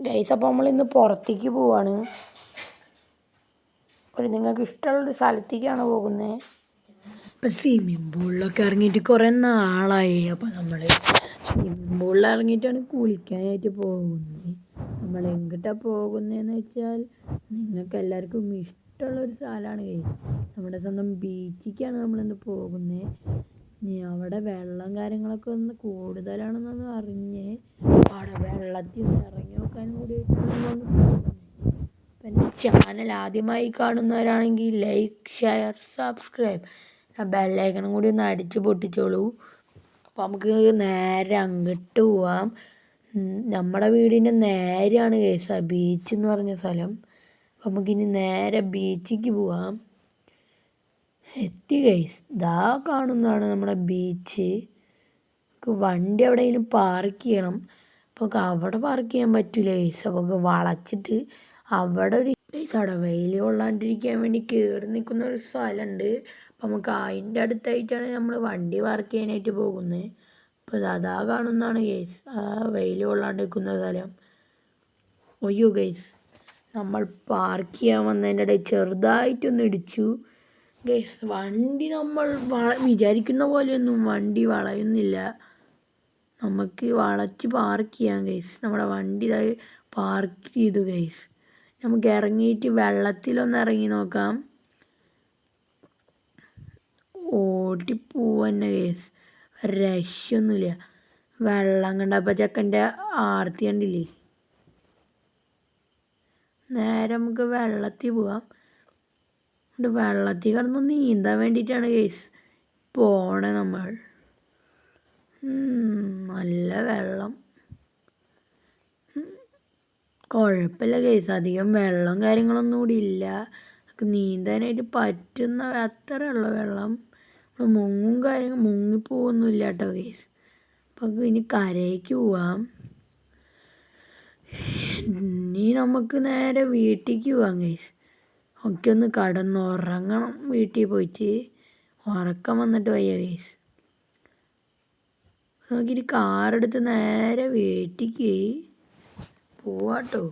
Guys അപ്പോൾ നമ്മൾ ഇന്ന് പുറത്തേക്ക് പോവാണ്. ഒരു നിങ്ങൾക്ക് ഇഷ്ടമുള്ളൊരു സ്ഥലത്തേക്കാണ് പോകുന്നത് ഇപ്പം സ്വിമ്മിങ് പൂളിലൊക്കെ ഇറങ്ങിയിട്ട് കുറേ നാളായി. അപ്പോൾ നമ്മൾ സ്വിമ്മിങ് പൂളിൽ ഇറങ്ങിയിട്ടാണ് കുളിക്കാനായിട്ട് പോകുന്നത്. നമ്മൾ എങ്ങോട്ടാണ് പോകുന്നതെന്ന് വെച്ചാൽ നിങ്ങൾക്ക് എല്ലാവർക്കും ഇഷ്ടമുള്ളൊരു സ്ഥലമാണ് നമ്മുടെ സ്വന്തം ബീച്ചിലേക്കാണ് നമ്മളിന്ന് പോകുന്നത് ഇനി അവിടെ വെള്ളം കാര്യങ്ങളൊക്കെ ഒന്ന് കൂടുതലാണെന്നൊന്ന് അറിഞ്ഞ് അവിടെ വെള്ളത്തിൽ ഇറങ്ങി നോക്കാൻ കൂടി പിന്നെ. ചാനൽ ആദ്യമായി കാണുന്നവരാണെങ്കിൽ ലൈക്ക് ഷെയർ സബ്സ്ക്രൈബ് ബെല്ലൈക്കണും കൂടി ഒന്ന് അടിച്ച് പൊട്ടിച്ചോളൂ. അപ്പോൾ നമുക്ക് നേരെ അങ്ങോട്ട് പോവാം. നമ്മുടെ വീടിന്റെ നേരെയാണ് കേസ്. ബീച്ച് എന്ന് പറഞ്ഞ സ്ഥലം. അപ്പോൾ നമുക്കിനി നേരെ ബീച്ചിലേക്ക് പോവാം. എത്തി ഗൈസ് ദാ കാണുന്നതാണ് നമ്മുടെ ബീച്ച് നമുക്ക് വണ്ടി എവിടെയെങ്കിലും പാർക്ക് ചെയ്യണം. അപ്പോൾ അവിടെ പാർക്ക് ചെയ്യാൻ പറ്റില്ല ഗൈസ് അപ്പോൾ വളച്ചിട്ട് അവിടെ ഒരു ഗൈസ് അവിടെ വെയിൽ കൊള്ളാണ്ടിരിക്കാൻ വേണ്ടി കയറി നിൽക്കുന്ന ഒരു സ്ഥലമുണ്ട്. അപ്പോൾ നമുക്ക് അതിന്റെ അടുത്തായിട്ടാണ് നമ്മൾ വണ്ടി പാർക്ക് ചെയ്യാനായിട്ട് പോകുന്നത്. അപ്പോൾ അതാ കാണുന്നതാണ് ഗൈസ് ആ വെയിൽ കൊള്ളാണ്ട് നിൽക്കുന്ന സ്ഥലം. ഒയ്യോ ഗൈസ് നമ്മൾ പാർക്ക് ചെയ്യാൻ വന്നതിന്റെ ഇടയിൽ ചെറുതായിട്ടൊന്ന് ഇടിച്ചു. ഗൈസ് വണ്ടി നമ്മൾ വള വിചാരിക്കുന്ന പോലെയൊന്നും വണ്ടി വളയുന്നില്ല. നമുക്ക് വളച്ച് പാർക്ക് ചെയ്യാം ഗൈസ് നമ്മുടെ വണ്ടി പാർക്ക് ചെയ്തു ഗൈസ് നമുക്ക് ഇറങ്ങിയിട്ട് വെള്ളത്തിലൊന്ന് ഇറങ്ങി നോക്കാം. ഓട്ടിപ്പോവന്നെ ഗൈസ് രക്ഷയൊന്നുമില്ല വെള്ളം കണ്ടപ്പോൾ ചെക്കന്റെ ആർത്തി കണ്ടില്ലേ? നേരെ നമുക്ക് വെള്ളത്തിൽ പോവാം. എന്നിട്ട് വെള്ളത്തിൽ കിടന്ന് നീന്താൻ വേണ്ടിയിട്ടാണ് കേസ് പോണേ നമ്മൾ. നല്ല വെള്ളം. കുഴപ്പമില്ല കേസ് അധികം വെള്ളം കാര്യങ്ങളൊന്നും കൂടി ഇല്ല. നീന്താനായിട്ട് പറ്റുന്ന അത്ര ഉള്ള വെള്ളം. മുങ്ങും കാര്യങ്ങൾ മുങ്ങിപ്പോവൊന്നുമില്ല കേട്ടോ കേസ് അപ്പം ഇനി കരയ്ക്ക് പോവാം. ഇനി നമുക്ക് നേരെ വീട്ടിലേക്ക് പോവാം ഗൈസ് ഒക്കെ ഒന്ന് കടന്നുറങ്ങണം. വീട്ടിൽ പോയിട്ട് ഉറക്കം വന്നിട്ട് വയ്യ കേസ് നോക്കിയിട്ട് കാറെടുത്ത് നേരെ വീട്ടിക്ക് പോവാട്ടോ.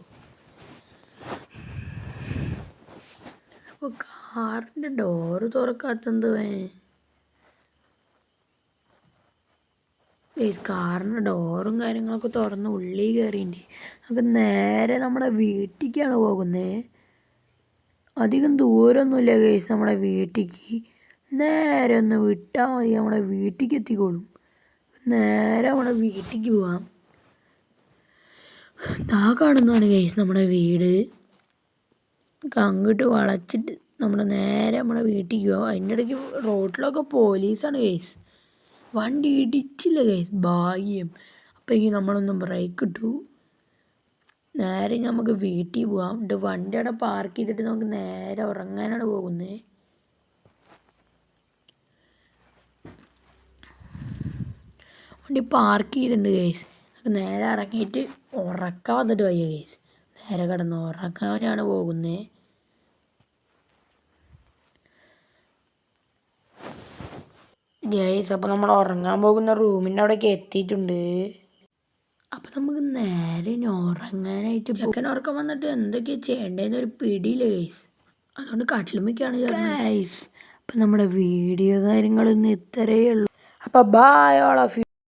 അപ്പോൾ കാറിന്റെ ഡോറ് തുറക്കാത്തത് വേ കാറിന്റെ ഡോറും കാര്യങ്ങളൊക്കെ തുറന്ന് ഉള്ളിൽ കയറിയിട്ടുണ്ട് നമുക്ക് നേരെ നമ്മുടെ വീട്ടിലേക്കാണ് പോകുന്നത് അധികം ദൂരമൊന്നുമില്ല കേസ് നമ്മുടെ വീട്ടിലേക്ക് നേരെ ഒന്ന് വിട്ടാൽ മതി നമ്മുടെ വീട്ടിലേക്ക് എത്തിക്കോളും. നേരെ നമ്മുടെ വീട്ടിലേക്ക് പോവാം. താ കാണുന്നതാണ് കേസ് നമ്മുടെ വീട്. അങ്ങോട്ട് വളച്ചിട്ട് നമ്മുടെ നേരെ നമ്മുടെ വീട്ടിലേക്ക് പോവാം. അതിന്റെ ഇടയ്ക്ക് റോഡിലൊക്കെ പോലീസാണ് കേസ് വണ്ടി ഇടിച്ചില്ല കേസ് ഭാഗ്യം. നമ്മളൊന്നും നമ്മളൊന്ന് ബ്രേക്ക് ഇട്ടു. നേരെ നമുക്ക് വീട്ടിൽ പോവാം. എന്നിട്ട് വണ്ടി അവിടെ പാർക്ക് ചെയ്തിട്ട് നമുക്ക് നേരെ ഉറങ്ങാനാണ് പോകുന്നത് വണ്ടി പാർക്ക് ചെയ്തിട്ടുണ്ട് കേസ് നേരെ ഇറങ്ങിയിട്ട് ഉറക്കം വന്നിട്ട് വയ്യ കേസ് നേരെ കിടന്ന് ഉറക്കാനാണ് പോകുന്നത് ഗൈസ് അപ്പോൾ നമ്മൾ ഉറങ്ങാൻ പോകുന്ന റൂമിന്റെ അവിടേക്ക് എത്തിയിട്ടുണ്ട്. അപ്പം നമുക്ക് നേരെ ഇനി ഉറങ്ങാനായിട്ട് ചെക്കൻ ഉറക്കം വന്നിട്ട് എന്തൊക്കെയാണ് ചെയ്യേണ്ടതെന്ന് ഒരു പിടിയില്ല ഗൈസ് അതുകൊണ്ട് കട്ടിലുമ്മയ്ക്കാണ് ഗൈസ് അപ്പം നമ്മുടെ വീഡിയോ കാര്യങ്ങളൊന്നും ഇത്രയേ ഉള്ളൂ. അപ്പം ബായ് ഓൾ ഓഫ്